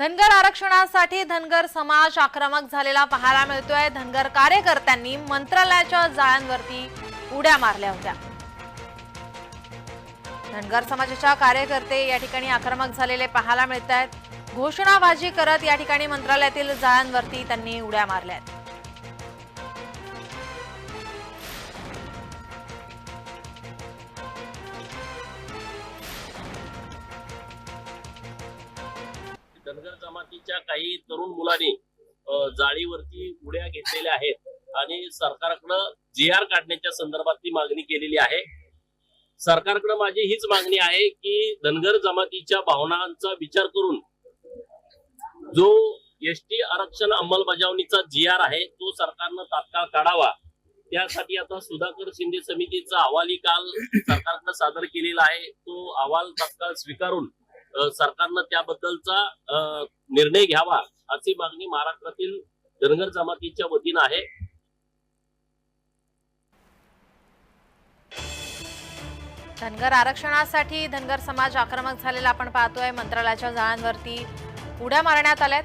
धनगर आरक्षणासाठी धनगर समाज आक्रमक झालेला पाहायला मिळतोय. धनगर कार्यकर्त्यांनी मंत्रालयाच्या जाळ्यांवरती उड्या मारल्या होत्या. धनगर समाजाच्या कार्यकर्ते या ठिकाणी आक्रमक झालेले पाहायला मिळत आहेत घोषणाबाजी करत या ठिकाणी मंत्रालयातील जाळ्यांवरती त्यांनी उड्या मारल्या आहेत धनगर जमातीच्या काही तरुण मुलांनी जाळीवरती उड्या घेतलेल्या आहेत आणि सरकारकडं जी आर काढण्याच्या संदर्भात ती मागणी केलेली आहे. सरकारकडे माझी हीच मागणी आहे की धनगर जमातीच्या भावनांचा विचार करून जो एसटी आरक्षण अंमलबजावणीचा जी आर आहे तो सरकारनं तात्काळ काढावा. त्यासाठी आता सुधाकर शिंदे समितीचा अहवालही काल सरकारनं सादर केलेला आहे. तो अहवाल तात्काळ स्वीकारून सरकारनं त्याबद्दलचा निर्णय घ्यावा अशी मागणी महाराष्ट्रातील धनगर जमातीच्या वतीनं आहे. धनगर आरक्षणासाठी धनगर समाज आक्रमक झालेला आपण पाहतोय. मंत्रालयाच्या जाळ्यांवरती उड्या मारण्यात आल्यात.